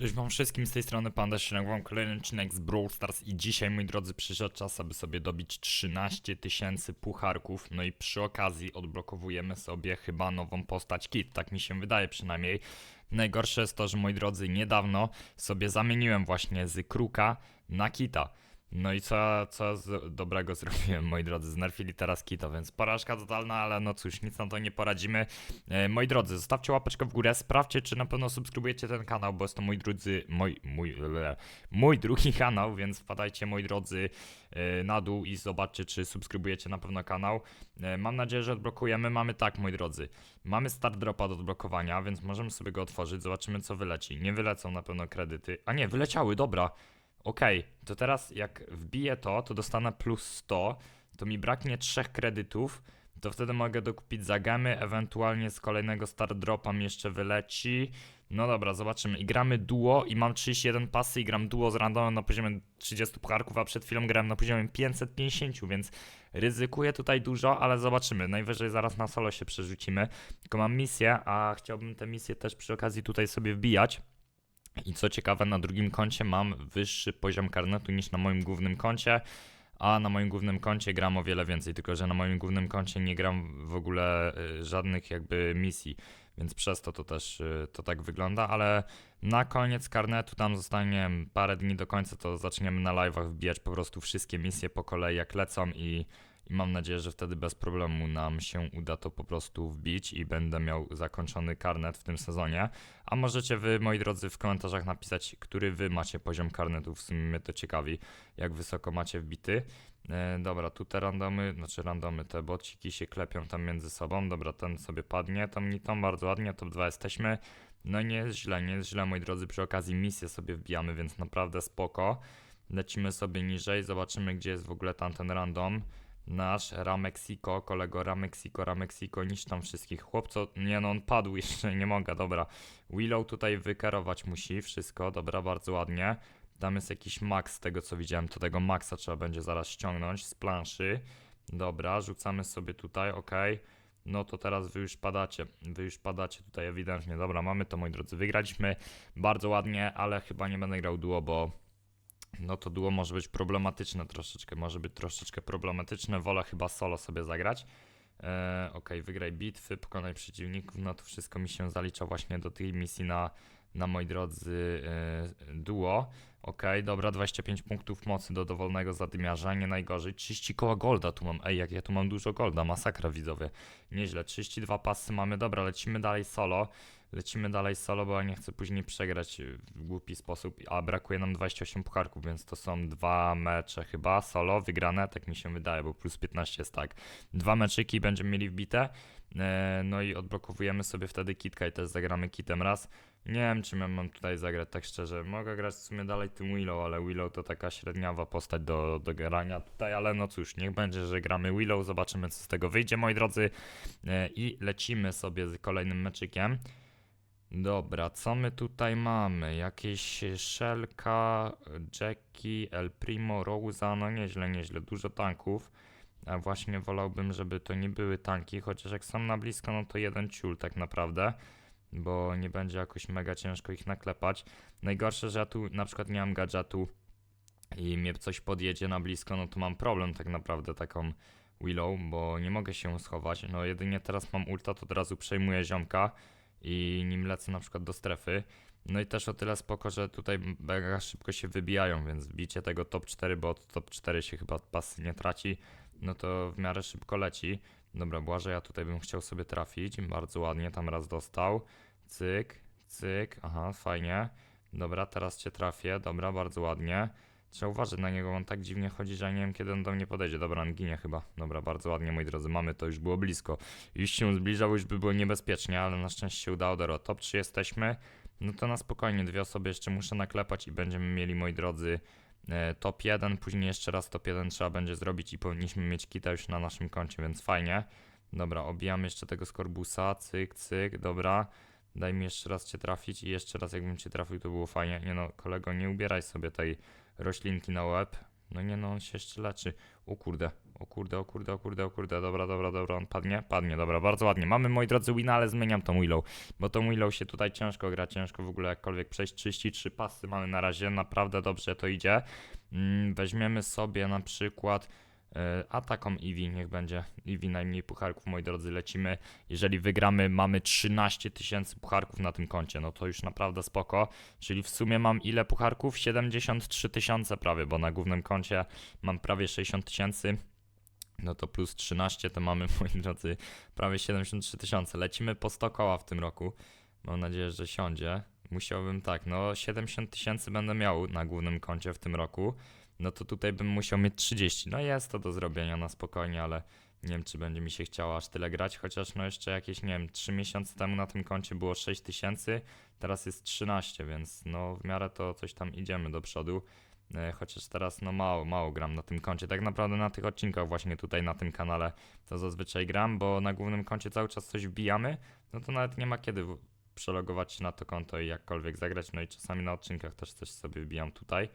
Cześć wam wszystkim, z tej strony Panda Śnieg, wam kolejny odcinek z Brawl Stars i dzisiaj, moi drodzy, przyszedł czas, aby sobie dobić 13 tysięcy pucharków, no i przy okazji odblokowujemy sobie chyba nową postać Kit, tak mi się wydaje przynajmniej. Najgorsze jest to, że moi drodzy, niedawno sobie zamieniłem właśnie z Kruka na Kita. No i co, co z dobrego zrobiłem, moi drodzy, znerfili teraz Kita, więc porażka totalna, ale no cóż, nic na to nie poradzimy. E, moi drodzy, zostawcie łapeczkę w górę, sprawdźcie, czy na pewno subskrybujecie ten kanał, bo jest to mój drodzy, mój, mój, le, mój drugi kanał, więc wpadajcie, moi drodzy, e, na dół i zobaczcie, czy subskrybujecie na pewno kanał. E, mam nadzieję, że odblokujemy. Mamy tak, moi drodzy, mamy start dropa do odblokowania, więc możemy sobie go otworzyć, zobaczymy, co wyleci. Nie wylecą na pewno kredyty, a nie, wyleciały, dobra. Okej, to teraz jak wbiję to, to dostanę plus 100, to mi braknie trzech kredytów, to wtedy mogę dokupić za gemy, ewentualnie z kolejnego start dropa mi jeszcze wyleci. No dobra, zobaczymy. I gramy duo i mam 31 pasy i gram duo z randomem na poziomie 30 pucharków, a przed chwilą grałem na poziomie 550, więc ryzykuję tutaj dużo, ale zobaczymy. Najwyżej zaraz na solo się przerzucimy. Tylko mam misję, a chciałbym tę misję też przy okazji tutaj sobie wbijać. I co ciekawe, na drugim koncie mam wyższy poziom karnetu niż na moim głównym koncie, a na moim głównym koncie gram o wiele więcej, tylko że na moim głównym koncie nie gram w ogóle y, żadnych jakby misji, więc przez to to też y, to tak wygląda, ale na koniec karnetu tam zostanie parę dni do końca, to zaczniemy na live'ach wbijać po prostu wszystkie misje po kolei jak lecą i i mam nadzieję, że wtedy bez problemu nam się uda to po prostu wbić i będę miał zakończony karnet w tym sezonie. A możecie wy, moi drodzy, w komentarzach napisać, który wy macie poziom karnetu. W sumie mnie to ciekawi, jak wysoko macie wbity. E, dobra, tu te randomy, znaczy randomy, te bociki się klepią tam między sobą. Dobra, ten sobie padnie, tam nie tą bardzo ładnie, top 2 jesteśmy. No nie jest źle, nie jest źle, moi drodzy, przy okazji misję sobie wbijamy, więc naprawdę spoko. Lecimy sobie niżej, zobaczymy, gdzie jest w ogóle tamten random nasz Ramexico, kolego Ramexico, Ramexico, niż tam wszystkich. Chłopco, nie no, on padł jeszcze, nie mogę, dobra. Willow tutaj wykerować musi wszystko, dobra, bardzo ładnie. Tam jest jakiś max z tego co widziałem, to tego maxa trzeba będzie zaraz ściągnąć z planszy. Dobra, rzucamy sobie tutaj, ok. No to teraz wy już padacie, wy już padacie tutaj ewidentnie. Dobra, mamy to moi drodzy, wygraliśmy bardzo ładnie, ale chyba nie będę grał duo, bo no to duo może być problematyczne troszeczkę, może być troszeczkę problematyczne, wolę chyba solo sobie zagrać. E, ok, wygraj bitwy, pokonaj przeciwników, no to wszystko mi się zalicza właśnie do tej misji na, na moi drodzy e, duo. Ok, dobra, 25 punktów mocy do dowolnego zadymiarza, nie najgorzej. 30 koła golda tu mam, ej, jak ja tu mam dużo golda, masakra widzowie. Nieźle, 32 pasy mamy, dobra, lecimy dalej solo. Lecimy dalej solo, bo ja nie chcę później przegrać w głupi sposób, a brakuje nam 28 pucharków, więc to są dwa mecze chyba solo wygrane, tak mi się wydaje, bo plus 15 jest tak. Dwa meczyki będziemy mieli wbite, e, no i odblokowujemy sobie wtedy kitka i też zagramy kitem raz. Nie wiem, czy mam tutaj zagrać, tak szczerze. Mogę grać w sumie dalej tym Willow, ale Willow to taka średniawa postać do, do grania tutaj, ale no cóż, niech będzie, że gramy Willow, zobaczymy co z tego wyjdzie, moi drodzy. E, I lecimy sobie z kolejnym meczykiem. Dobra, co my tutaj mamy? Jakieś Shelka, Jackie, El Primo, Rosa, no nieźle, nieźle, dużo tanków. A właśnie wolałbym, żeby to nie były tanki, chociaż jak są na blisko, no to jeden ciul tak naprawdę, bo nie będzie jakoś mega ciężko ich naklepać. Najgorsze, że ja tu na przykład nie mam gadżetu i mnie coś podjedzie na blisko, no to mam problem tak naprawdę taką Willow, bo nie mogę się schować. No jedynie teraz mam ulta, to od razu przejmuję ziomka i nim lecę na przykład do strefy. No i też o tyle spoko, że tutaj mega szybko się wybijają, więc wbicie tego top 4, bo od top 4 się chyba pasy nie traci, no to w miarę szybko leci. Dobra, Błaże, ja tutaj bym chciał sobie trafić, bardzo ładnie, tam raz dostał, cyk, cyk, aha, fajnie. Dobra, teraz cię trafię, dobra, bardzo ładnie. Trzeba uważać na niego, on tak dziwnie chodzi, że ja nie wiem kiedy on do mnie podejdzie. Dobra, on ginie chyba. Dobra, bardzo ładnie moi drodzy, mamy to, już było blisko. Już się zbliżał, już by było niebezpiecznie, ale na szczęście się udało. Dobra, top 3 jesteśmy. No to na spokojnie, dwie osoby jeszcze muszę naklepać i będziemy mieli, moi drodzy, e, top 1. Później jeszcze raz top 1 trzeba będzie zrobić i powinniśmy mieć kita już na naszym koncie, więc fajnie. Dobra, obijamy jeszcze tego skorbusa, cyk, cyk, dobra. Daj mi jeszcze raz cię trafić i jeszcze raz jakbym cię trafił to było fajnie. Nie no, kolego, nie ubieraj sobie tej roślinki na łeb. No nie no, on się jeszcze leczy. O kurde, O kurde, o kurde, o kurde, o kurde, dobra, dobra, dobra, on padnie? Padnie, dobra, bardzo ładnie. Mamy, moi drodzy, wina, ale zmieniam tą Willow, bo tą Willow się tutaj ciężko gra, ciężko w ogóle jakkolwiek przejść. 33 pasy mamy na razie, naprawdę dobrze to idzie. Mm, weźmiemy sobie na przykład e, a taką Eevee niech będzie. Eevee najmniej pucharków, moi drodzy, lecimy. Jeżeli wygramy, mamy 13 tysięcy pucharków na tym koncie, no to już naprawdę spoko. Czyli w sumie mam ile pucharków? 73 tysiące prawie, bo na głównym koncie mam prawie 60 tysięcy. No to plus 13 to mamy, moi drodzy, prawie 73 tysiące. Lecimy po 100 koła w tym roku. Mam nadzieję, że siądzie. Musiałbym tak, no 70 tysięcy będę miał na głównym koncie w tym roku. No to tutaj bym musiał mieć 30. No jest to do zrobienia na spokojnie, ale nie wiem, czy będzie mi się chciało aż tyle grać. Chociaż no jeszcze jakieś, nie wiem, 3 miesiące temu na tym koncie było 6 tysięcy, teraz jest 13, więc no w miarę to coś tam idziemy do przodu. E, Chociaż teraz no mało, mało gram na tym koncie. Tak naprawdę na tych odcinkach właśnie tutaj na tym kanale to zazwyczaj gram, bo na głównym koncie cały czas coś wbijamy, no to nawet nie ma kiedy przelogować się na to konto i jakkolwiek zagrać. No i czasami na odcinkach też coś sobie wbijam tutaj.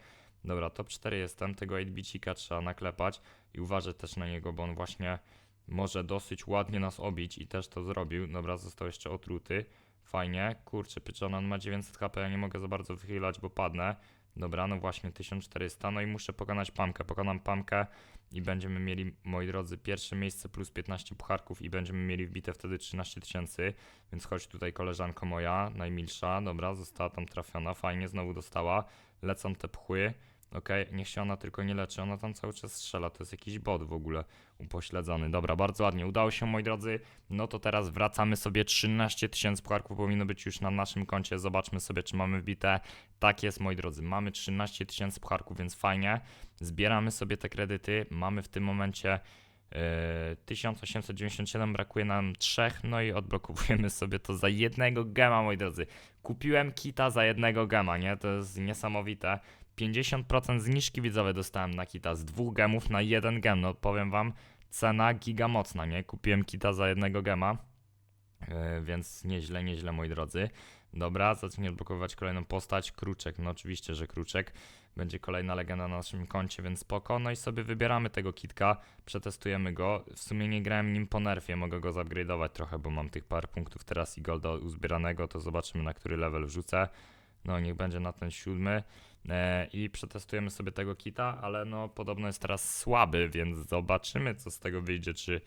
Dobra, top 4 jestem, tego 8-bicika trzeba naklepać i uważać też na niego, bo on właśnie może dosyć ładnie nas obić i też to zrobił. Dobra, został jeszcze otruty. Fajnie, kurczę, pieczona, on ma 900 HP, ja nie mogę za bardzo wychylać, bo padnę. Dobra, no właśnie 1400, no i muszę pokonać Pamkę. Pokonam Pamkę i będziemy mieli, moi drodzy, pierwsze miejsce plus 15 pucharków i będziemy mieli wbite wtedy 13 tysięcy, więc chodź tutaj koleżanko moja, najmilsza, dobra, została tam trafiona, fajnie, znowu dostała, lecą te pchły, okej, niech się ona tylko nie leczy, ona tam cały czas strzela, to jest jakiś bot w ogóle upośledzony, dobra, bardzo ładnie, udało się, moi drodzy, no to teraz wracamy sobie, 13 tysięcy pucharków powinno być już na naszym koncie, zobaczmy sobie, czy mamy wbite, tak jest, moi drodzy, mamy 13 tysięcy pucharków, więc fajnie. Zbieramy sobie te kredyty. Mamy w tym momencie e, 1897, brakuje nam 3, no i odblokowujemy sobie to za jednego gema, moi drodzy. Kupiłem kita za jednego gema, nie? To jest niesamowite. 50% zniżki widzowe dostałem na kita z dwóch gemów na jeden gem. No powiem wam, cena giga mocna, nie? Kupiłem kita za jednego gema. E, więc nieźle, nieźle, moi drodzy. Dobra, zacznij odblokowywać kolejną postać. Kruczek, no oczywiście, że Kruczek. Będzie kolejna legenda na naszym koncie, więc spoko. No i sobie wybieramy tego kitka, przetestujemy go. W sumie nie grałem nim po nerfie, mogę go zupgrade'ować trochę, bo mam tych parę punktów teraz i golda uzbieranego, to zobaczymy na który level wrzucę. No niech będzie na ten siódmy. E, I przetestujemy sobie tego kita, ale no podobno jest teraz słaby, więc zobaczymy co z tego wyjdzie, czy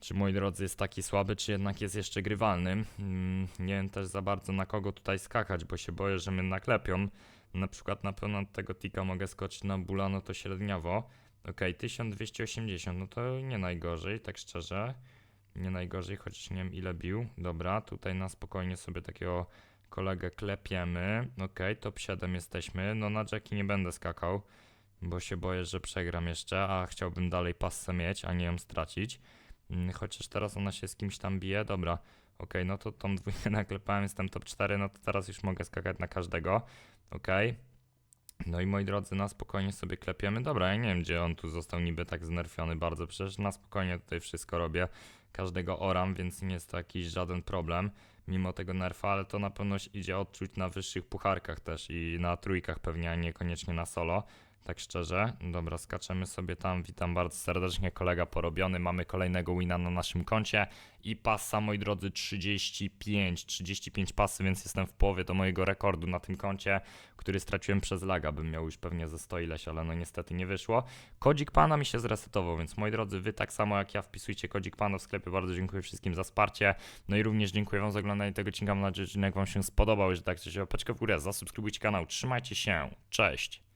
czy moi drodzy jest taki słaby, czy jednak jest jeszcze grywalny. Mm, nie wiem też za bardzo na kogo tutaj skakać, bo się boję, że mnie naklepią. Na przykład na pewno tego tika mogę skoczyć na bula, no to średniowo. Okej, 1280, no to nie najgorzej, tak szczerze. Nie najgorzej, chociaż nie wiem ile bił. Dobra, tutaj na spokojnie sobie takiego kolegę klepiemy. Okej, top 7 jesteśmy. No na Jackie nie będę skakał, bo się boję, że przegram jeszcze, a chciałbym dalej passę mieć, a nie ją stracić. Mm, Chociaż teraz ona się z kimś tam bije, dobra. Okej, no to tą dwójkę naklepałem, jestem top 4, no to teraz już mogę skakać na każdego. Okej. No i moi drodzy, na spokojnie sobie klepiemy. Dobra, ja nie wiem, gdzie on tu został niby tak znerfiony bardzo, przecież na spokojnie tutaj wszystko robię. Każdego oram, więc nie jest to jakiś żaden problem. Mimo tego nerfa, ale to na pewno idzie odczuć na wyższych pucharkach też i na trójkach pewnie, a niekoniecznie na solo. Tak szczerze. Dobra, skaczemy sobie tam. Witam bardzo serdecznie, kolega porobiony. Mamy kolejnego wina na naszym koncie. I pasa, moi drodzy, 35. 35 pasy, więc jestem w połowie do mojego rekordu na tym koncie, który straciłem przez laga. Bym miał już pewnie ze 100 ileś, ale no niestety nie wyszło. Kodzik pana mi się zresetował, więc moi drodzy, wy tak samo jak ja wpisujcie kodzik pana w sklepie. Bardzo dziękuję wszystkim za wsparcie. No i również dziękuję wam za oglądanie tego odcinka. Mam nadzieję, że odcinek wam się spodobał. Jeżeli tak, to się łapeczkę w górę, zasubskrybujcie kanał. Trzymajcie się. Cześć.